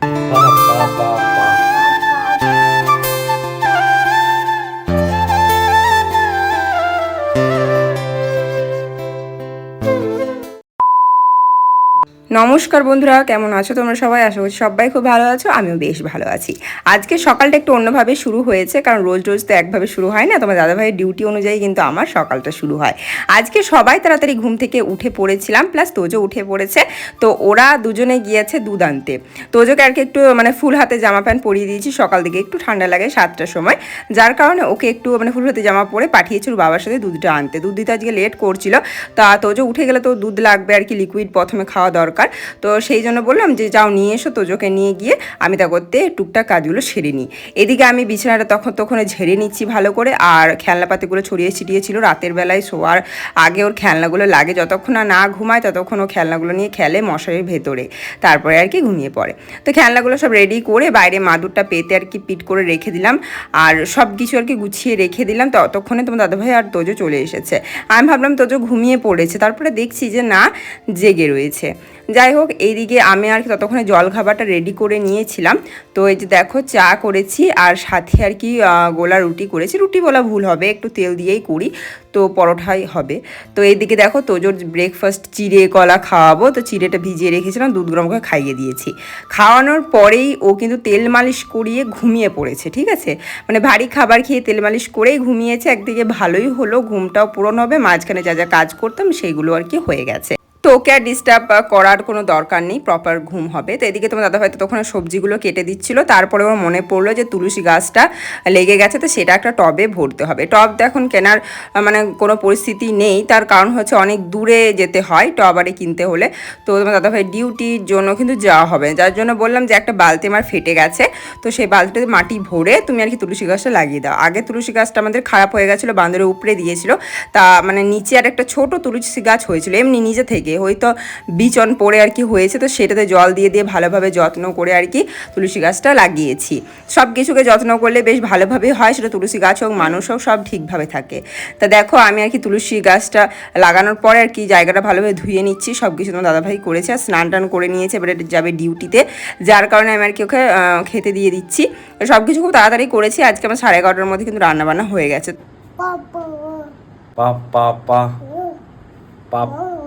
八八八 নমস্কার বন্ধুরা, কেমন আছো তোমরা সবাই? আশা করছি সবাই খুব ভালো আছো, আমিও বেশ ভালো আছি। আজকে সকালটা একটু অন্যভাবে শুরু হয়েছে, কারণ রোজ রোজ তো একভাবে শুরু হয় না, তোমার দাদাভাইয়ের ডিউটি অনুযায়ী কিন্তু আমার সকালটা শুরু হয়। আজকে সবাই তাড়াতাড়ি ঘুম থেকে উঠে পড়েছিলাম প্লাস তোজো উঠে পড়েছে, তো ওরা দুজনে গিয়েছে দুধ আনতে। তোজোকে আর কি একটু মানে ফুল হাতে জামা প্যান্ট পরিয়ে দিয়েছি, সকাল দিকে একটু ঠান্ডা লাগে সাতটার সময়। যার কারণে ওকে একটু মানে ফুল হাতে জামা পরে পাঠিয়েছি ওর বাবার সাথে দুধটা আনতে। দুধ দিতে আজকে লেট করছিল, তা তোজো উঠে গেলে তো দুধ লাগবে আর কি লিকুইড প্রথমে খাওয়া দরকার। তো সেই জন্য বললাম যে, যাও নিয়ে এসো তোজোকে নিয়ে গিয়ে, আমি তা করতে টুকটাক কাজগুলো সেরে নিই। এদিকে আমি বিছানাটা তখন তখন ঝেড়ে নিচ্ছি ভালো করে, আর খেলনাপাতিগুলো ছড়িয়ে ছিটিয়ে ছিল রাতের বেলায় শোয়ার আগে ওর খেলনাগুলো লাগে, যতক্ষণ না না ঘুমায় ততক্ষণ ও খেলনাগুলো নিয়ে খেলে মশারির ভেতরে, তারপরে আর কি ঘুমিয়ে পড়ে। তো খেলনাগুলো সব রেডি করে বাইরে মাদুরটা পেতে আর কি পিট করে রেখে দিলাম, আর সব কিছু আর কি গুছিয়ে রেখে দিলাম। ততক্ষণে তোমার দাদাভাই আর তোজো চলে এসেছে। আমি ভাবলাম তোজো ঘুমিয়ে পড়েছে, তারপরে দেখছি যে না, জেগে রয়েছে। যাই হোক, এইদিকে আমি আর কি ততক্ষণে জল খাবারটা রেডি করে নিয়েছিলাম। তো এই যে দেখো, চা করেছি আর সাথে আর কি গোলা রুটি করেছি। রুটি বলা ভুল হবে, একটু তেল দিয়েই করি, তো পরোটাই হবে। তো এইদিকে দেখো, তোজোর ব্রেকফাস্ট চিড়ে কলা খাওয়াবো। তো চিড়েটা ভিজিয়ে রেখেছিলাম, দুধ গরম করে খাইয়ে দিয়েছি। খাওয়ানোর পরেই ও কিন্তু তেল মালিশ করিয়ে ঘুমিয়ে পড়েছে, ঠিক আছে? মানে ভারী খাবার খেয়ে তেল মালিশ করেই ঘুমিয়েছে। একদিকে ভালোই হলো, ঘুমটাও পূরণ হবে, মাঝখানে যা যা কাজ করতাম, সেইগুলো আর কি হয়ে গেছে। তো ওকে আর ডিস্টার্ব করার কোনো দরকার নেই প্রপার ঘুম হবে। তো এদিকে তোমার দাদাভাই তো তখন সবজিগুলো কেটে দিচ্ছিল, তারপরে ওর মনে পড়ল যে তুলসী গাছটা লেগে গেছে, তো সেটা একটা টবে ভরতে হবে। টব তো এখন কেনার মানে কোনো পরিস্থিতি নেই, তার কারণ হচ্ছে অনেক দূরে যেতে হয় টব আরে কিনতে হলে। তো তোমার দাদাভাই ডিউটির জন্য কিন্তু যাওয়া হবে যার জন্য বললাম যে একটা বালতি আমার ফেটে গেছে, তো সেই বালতিতে মাটি ভরে তুমি আর কি তুলসী গাছটা লাগিয়ে দাও। আগে তুলসী গাছটা আমাদের খারাপ হয়ে গেছিল, বান্দরের উপরে দিয়েছিল, তা মানে নিচে আর একটা ছোট তুলসী গাছ হয়েছিল, এমনি নিজে থেকে হয়তো বিচন পড়ে আর কি হয়েছে তো সেটাতে জল দিয়ে দিয়ে ভালোভাবে যত্ন করে আর কি তুলসী গাছটা লাগিয়েছি। সব কিছুকে যত্ন করলে বেশ ভালোভাবে হয় সেটা তুলসী গাছ হোক মানুষ হোক সব ঠিকভাবে থাকে। তা দেখো আমি আর কি তুলসী গাছটা লাগানোর পরে আর কি জায়গাটা ভালোভাবে ধুয়ে নিচ্ছি সব কিছু তোমার দাদাভাই করেছে আর স্নান টান করে নিয়েছে এবারে যাবে ডিউটিতে। যার কারণে আমি আর কি ওকে খেতে দিয়ে দিচ্ছি। সব কিছু খুব তাড়াতাড়ি করেছি আজকে আমার সাড়ে এগারোটার মধ্যে কিন্তু রান্নাবান্না হয়ে গেছে। পা পা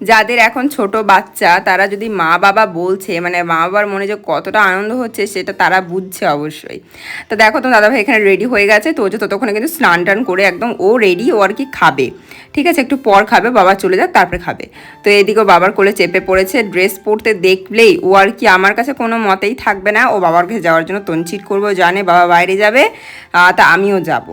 যাদের এখন ছোট বাচ্চা, তারা যদি মা বাবা বলছে মানে মা বাবার মনে যে কতটা আনন্দ হচ্ছে, সেটা তারা বুঝছে অবশ্যই। তো দেখো তো দাদাভাই এখানে রেডি হয়ে গেছে, তো যে ততক্ষণে কিন্তু স্নান টান করে একদম ও রেডি ও আর কি খাবে। ঠিক আছে, একটু পর খাবে, বাবা চলে যাক, তারপরে খাবে। তো এদিকেও বাবার কোলে চেপে পড়েছে ড্রেস পরতে দেখলেই ও আর কি আমার কাছে কোনো মতেই থাকবে না, ও বাবার কাছে যাওয়ার জন্য তনচিট করব জানে বাবা বাইরে যাবে তা আমিও যাব।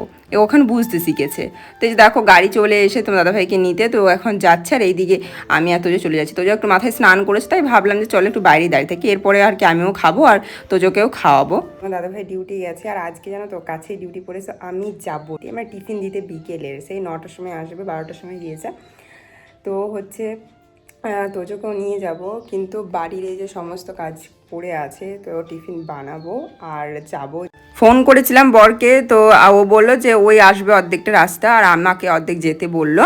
ওখানে বুঝতে শিখেছে। তো যে দেখো, গাড়ি চলে এসে তোমার দাদাভাইকে নিতে, তো এখন যাচ্ছে আর এইদিকে আমি আর তোজো চলে যাচ্ছি। তোজো একটু মাথায় স্নান করেছে, তাই ভাবলাম যে চলো একটু বাইরে দাঁড়িয়ে থাকি, এরপরে আর কি আমিও খাব আর তোজোকেও খাওয়াবো। আমার দাদাভাই ডিউটি গেছে, আর আজকে জানো তো, কাছেই ডিউটি পড়েছে, আমি যাব। আমার টিফিন দিতে বিকেলের সেই নটার সময় আসবে, বারোটার সময় দিয়েছে তো হচ্ছে তোজোকেও নিয়ে যাব, কিন্তু বাড়ির এই যে সমস্ত কাজ পড়ে আছে, তো টিফিন বানাবো আর যাব। ফোন করেছিলাম বরকে, তো ও বলল যে ওই আসবে অর্ধেকটা রাস্তা আর আমাকে অর্ধেক যেতে বলল।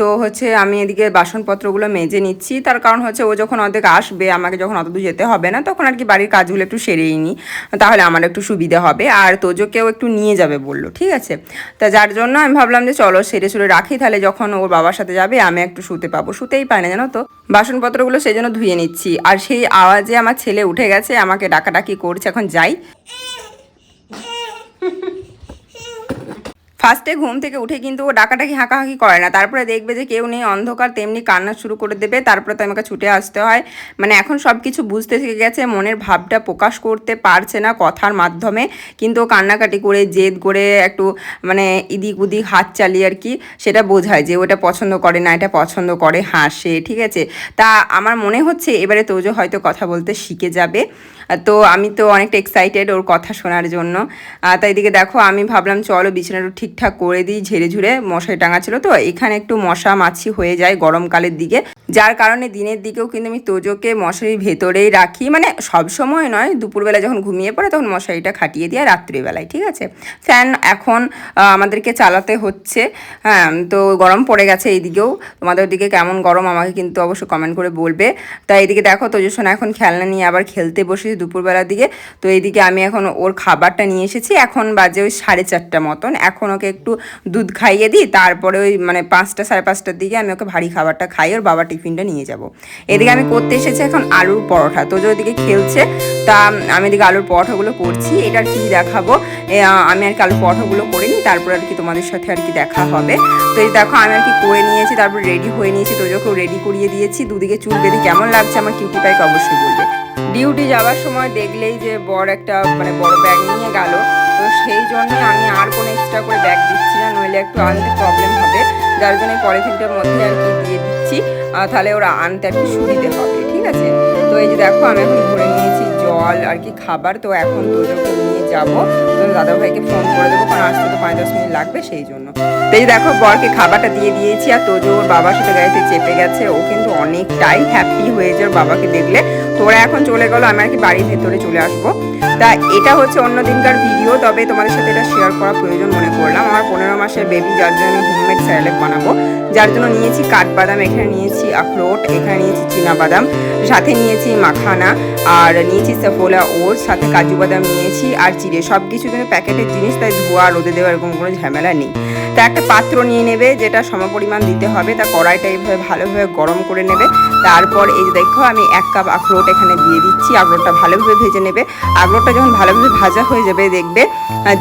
তো হচ্ছে আমি এদিকে বাসনপত্রগুলো মেজে নিচ্ছি। তার কারণ হচ্ছে ও যখন অর্ধেক আসবে, আমাকে যখন অত দূর যেতে হবে না, তখন আর কি বাড়ির কাজগুলো একটু সেরেই নিই। তাহলে আমার একটু সুবিধা হবে। আর তোজোকেও একটু নিয়ে যাবে বলল, ঠিক আছে? তা যার জন্য আমি ভাবলাম যে চলো সেরে সুরে রাখি, তাহলে যখন ওর বাবার সাথে যাবে, আমি একটু শুতে পাবো। শুতেই পাই না জানো তো? বাসনপত্রগুলো সেই জন্য ধুয়ে নিচ্ছি। আর সেই আওয়াজে আমার ছেলে উঠে গেছে আমাকে ডাকাডাকি করছে এখন যাই। ফার্স্টে ঘুম থেকে উঠে কিন্তু ও ডাকাটাকি হাঁকাহাঁকি করে না। তারপরে দেখবে যে কেউ নেই, অন্ধকার, তেমনি কান্না শুরু করে দেবে। তারপরে তো আমাকে ছুটে আসতে হয়। মানে এখন সব কিছু বুঝতে শিখে গেছে, মনের ভাবটা প্রকাশ করতে পারছে না কথার মাধ্যমে। কিন্তু ও কান্নাকাটি করে, জেদ করে একটু মানে ইদিক উদিক হাত চালিয়ে আর কি সেটা বোঝায় যে ওটা পছন্দ করে না, এটা পছন্দ করে হাসে, ঠিক আছে? তা আমার মনে হচ্ছে এবারে তোজো হয়তো কথা বলতে শিখে যাবে। তো আমি তো অনেকটা এক্সাইটেড ওর কথা শোনার জন্য। তাই এদিকে দেখো, আমি ভাবলাম চলো বিছানাটা ঠিকঠাক করে দিই, ঝেড়ে ঝুড়ে মশাই টাঙা ছিল তো, এখানে একটু মশা মাছি হয়ে যায় গরমকালের দিকে। যার কারণে দিনের দিকেও কিন্তু আমি তোজোকে মশারির ভেতরেই রাখি। মানে সব সময় নয়, দুপুরবেলা যখন ঘুমিয়ে পড়ে তখন মশারিটা খাটিয়ে দিয়ে রাত্রিবেলায়, ঠিক আছে? ফ্যান এখন আমাদেরকে চালাতে হচ্ছে। হ্যাঁ তো গরম পড়ে গেছে এইদিকেও। তোমাদের দিকে কেমন গরম আমাকে কিন্তু অবশ্যই কমেন্ট করে বলবে। তাই এইদিকে দেখো, তোজোসোনা এখন খেলনা নিয়ে আবার খেলতে বসেছি দুপুরবেলার দিকে। তো এইদিকে আমি এখন ওর খাবারটা নিয়ে এসেছি। এখন বাজে ওই সাড়ে চারটা মতন। এখন ওকে একটু দুধ খাইয়ে দিই। তারপরে ওই মানে পাঁচটা, সাড়ে পাঁচটার দিকে আমি ওকে ভারী খাবারটা খাই। ওর বাবা টিফিনটা নিয়ে যাব। এদিকে আমি করতে এসেছি এখন আলুর পরোটা। তোজো ওদিকে খেলছে, তা আমি এদিকে আলুর পরোটাগুলো করছি। এটা আর কি দেখাবো। আমি আর কি আলুর পরোটাগুলো করে নিই, তারপর আর কি তোমাদের সাথে আর কি দেখা হবে। তো এই দেখো, আমি আর কি করে নিয়েছি, তারপর রেডি হয়ে নিয়েছি তোজোকেও রেডি করিয়ে দিয়েছি। দুদিকে চুল বেঁধে কেমন লাগছে আমার কিউটি পাইকে অবশ্যই বলবে। ডিউটি যাওয়ার সময় দেখলেই যে বড় একটা মানে বড় ব্যাগ নিয়ে গেল। তো সেই জন্য আমি আর কোনো এক্সট্রা করে ব্যাগ দিচ্ছি না, নইলে একটু আনতে প্রবলেম হবে। যার জন্য পলিথিনটার মধ্যে আর কি দিয়ে তাহলে ওরা আনতে আর কি সুবিধে হবে, ঠিক আছে? তো এই যে দেখো, আমি এখন ভরে নিয়েছি জল আর কি খাবার, তো এখন তোজোকে নিয়ে যাব। তো দাদা ভাইকে ফোন করে দেবো, কারণ আসতে তো পাঁচ দশ মিনিট লাগবে সেই জন্য। তো এই দেখো, বরকে খাবারটা দিয়ে দিয়েছি, আর তোজো ওর বাবার সাথে গাড়িতে চেপে গেছে, ও কিন্তু অনেকটাই হ্যাপি হয়েছে ওর বাবাকে দেখলে। তো ওরা এখন চলে গেলো, আমি আর কি বাড়ির ভেতরে চলে আসব। তা এটা হচ্ছে অন্য দিনকার ভিডিও তবে তোমাদের সাথে এটা শেয়ার করা প্রয়োজন মনে করলাম। আমার পনেরো মাসের বেবি যার জন্য আমি হোমমেড স্যালাড বানাবো। যার জন্য নিয়েছি কাঠবাদাম, এখানে নিয়েছি আখরোট, এখানে নিয়েছি বাদাম সাথে নিয়েছি মাখানা, আর নিয়েছি সাফোলা ওর সাথে কাজু বাদাম নিয়েছি, আর চিড়ে। সব কিছু কিন্তু প্যাকেটের জিনিস, তাই ধোয়া, রোদে দেওয়া, এরকম কোনো ঝামেলা নেই। তা একটা পাত্র নিয়ে নেবে, যেটা সমপরিমাণ দিতে হবে। তা কড়াইটা এইভাবে ভালোভাবে গরম করে নেবে। তারপর এই দেখো, আমি এক কাপ আখরোট এখানে দিয়ে দিচ্ছি। আখরোটটা ভালোভাবে ভেজে নেবে। আখরোটটা যখন ভালোভাবে ভাজা হয়ে যাবে, দেখবে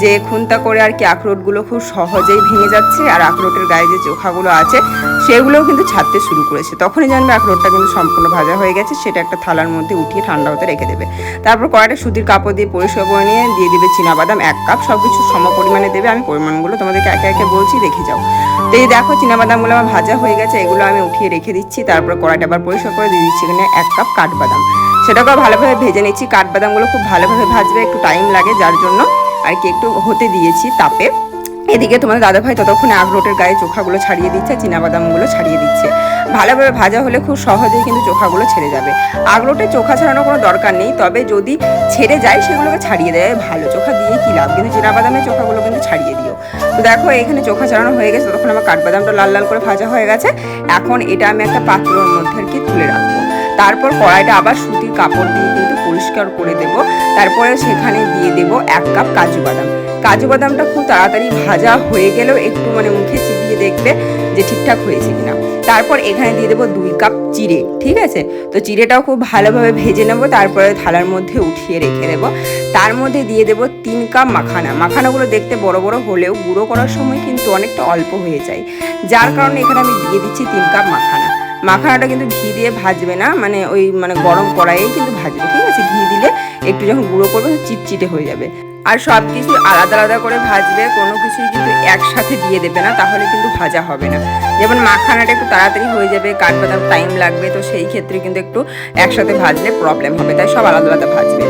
যে খুন্তা করে আর কি আখরোটগুলো খুব সহজেই ভেঙে যাচ্ছে। আর আখরোটের গায়ে যে চোখাগুলো আছে সেগুলোও কিন্তু ছাড়তে শুরু করেছে। তখনই জানবে আখরোটটা কিন্তু সম্পূর্ণ ভাজা হয়ে গেছে, সেটা একটা থালার মধ্যে উঠিয়ে ঠান্ডা হতে রেখে দেবে। তারপর কড়াইটা সুতির কাপড় দিয়ে পরিষ্কার করে নিয়ে দিয়ে দিবে বাদাম এক কাপ সব কিছু সম পরিমাণে দেবে। আমি পরিমাণগুলো তোমাদেরকে একে একে বলছি, দেখে যাও। তো এই দেখো বাদামগুলো আমার ভাজা হয়ে গেছে, এগুলো আমি উঠিয়ে রেখে দিচ্ছি। তারপর কড়াইটা আবার পরিষ্কার করে দিয়ে দিচ্ছি এখানে এক কাপ কাঠবাদাম। সেটাকেও ভালোভাবে ভেজে নিচ্ছি। কাঠবাদামগুলো খুব ভালোভাবে ভাজবে, একটু টাইম লাগে, যার জন্য আর কি একটু হতে দিয়েছি তাপে। এদিকে তোমাদের দাদাভাই ততক্ষণে আখরোটের গায়ে চোখাগুলো ছাড়িয়ে দিচ্ছে বাদামগুলো ছাড়িয়ে দিচ্ছে। ভালোভাবে ভাজা হলে খুব সহজেই কিন্তু চোখাগুলো ছেড়ে যাবে। আখরোটের চোখা ছাড়ানোর কোনো দরকার নেই, তবে যদি ছেড়ে যায় সেগুলোকে ছাড়িয়ে দেয়। ভালো, চোখা দিয়ে কী লাভ? কিন্তু বাদামের চোখাগুলো কিন্তু ছাড়িয়ে দিও। তো দেখো, এখানে চোখা ছাড়ানো হয়ে গেছে, ততক্ষণ আমার কাঠবাদামটা লাল লাল করে ভাজা হয়ে গেছে। এখন এটা আমি একটা পাত্রর মধ্যে আর কি তুলে রাখব। তারপর কড়াইটা আবার সুতির কাপড় দিয়ে কিন্তু পরিষ্কার করে দেব। তারপরে সেখানে দিয়ে দেব এক কাপ কাজু বাদাম। কাজু বাদামটা খুব তাড়াতাড়ি ভাজা হয়ে গেলেও একটু মানে মুখে চিবিয়ে দেখবে যে ঠিকঠাক হয়েছে কিনা। তারপর এখানে দিয়ে দেবো দুই কাপ চিড়ে, ঠিক আছে? তো চিড়েটাও খুব ভালোভাবে ভেজে নেব, তারপরে থালার মধ্যে উঠিয়ে রেখে দেবো। তার মধ্যে দিয়ে দেবো তিন কাপ মাখানা। মাখানাগুলো দেখতে বড় বড় হলেও গুঁড়ো করার সময় কিন্তু অনেকটা অল্প হয়ে যায়। যার কারণে এখানে আমি দিয়ে দিচ্ছি তিন কাপ মাখানা। মাখানাটা কিন্তু ঘি দিয়ে ভাজবে না মানে ওই মানে গরম কড়াইয়েই কিন্তু ভাজবে, ঠিক আছে? ঘি দিলে একটু যখন গুঁড়ো করবে চিটচিটে হয়ে যাবে। আর সব কিছু আলাদা আলাদা করে ভাজবে, কোনো কিছুই কিন্তু একসাথে দিয়ে দেবে না, তাহলে কিন্তু ভাজা হবে না। যেমন মাখানাটা একটু তাড়াতাড়ি হয়ে যাবে, কাঠবাদাম টাইম লাগবে, তো সেই ক্ষেত্রে কিন্তু একটু একসাথে ভাজলে প্রবলেম হবে, তাই সব আলাদা আলাদা ভাজবে।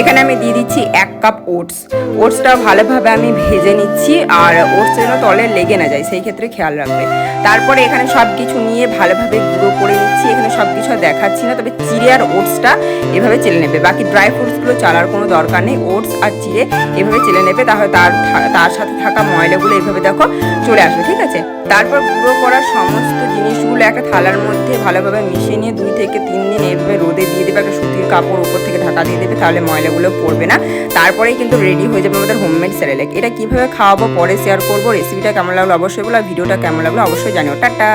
এখানে আমি দিয়ে দিচ্ছি এক কাপ ওটস। ওটসটা ভালোভাবে আমি ভেজে নিচ্ছি আর ওটস যেন তলে লেগে না যায়, সেই ক্ষেত্রে খেয়াল রাখবে। তারপরে এখানে সব কিছু নিয়ে ভালোভাবে গুঁড়ো করে নিচ্ছি, এখানে সব কিছু দেখাচ্ছি না, তবে চিড়ে আর ওটসটা এভাবে চেলে নেবে। বাকি ড্রাই ফ্রুটসগুলো চালার কোনো দরকার নেই, ওটস আর চিড়ে এভাবে চেলে নেবে, তাহলে তার তার সাথে থাকা ময়লাগুলো এভাবে দেখো চলে আসবে, ঠিক আছে? তারপর গুঁড়ো করা সমস্ত জিনিসগুলো একটা থালার মধ্যে ভালোভাবে মিশিয়ে নিয়ে দুই থেকে তিন দিন এভাবে রোদে দিয়ে দেবে, একটা সুতির কাপড় উপর থেকে ঢাকা দিয়ে দেবে, তাহলে ময়লাগুলো পড়বে না। তারপরেই কিন্তু রেডি হয়ে যাবে আমাদের হোমমেড সেরেলেক এটা কীভাবে খাওয়াবো, পরে শেয়ার করব রেসিপিটা কেমন লাগল অবশ্যই বলো ভিডিওটা কেমন লাগল অবশ্যই জানিও। টাটা!